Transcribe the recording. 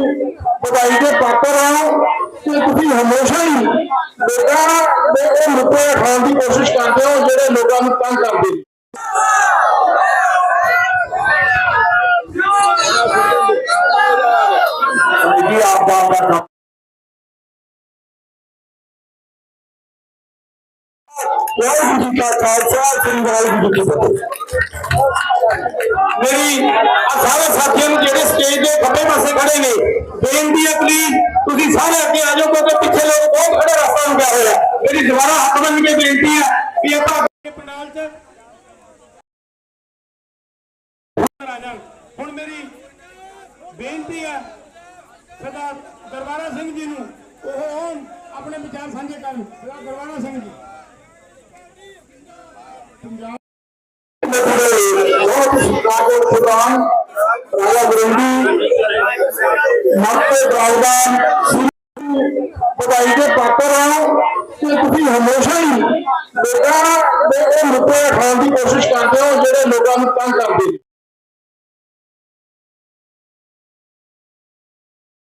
پا کرتے اٹھاؤن کی کوشش کرتے ہو جڑے لوگوں تنگ کرتے آپ باپ کرنا واحد واحد میری سارے ساتھی سٹیجے پاس کھڑے ہیں بےنتی ہے پلیز تھی سارے آ جاؤ پچھلے لوگوں میری دوبارہ بےنتی ہے سردار گروارا سب جی نو اپنے بچار سانجے کروارا جی بہت شکاؤں راجا گوندھ جی منگان کے پاپر ہو کہ ہمیشہ ہی متعلق اٹھاؤ کی کوشش کرتے ہو جیان کرتے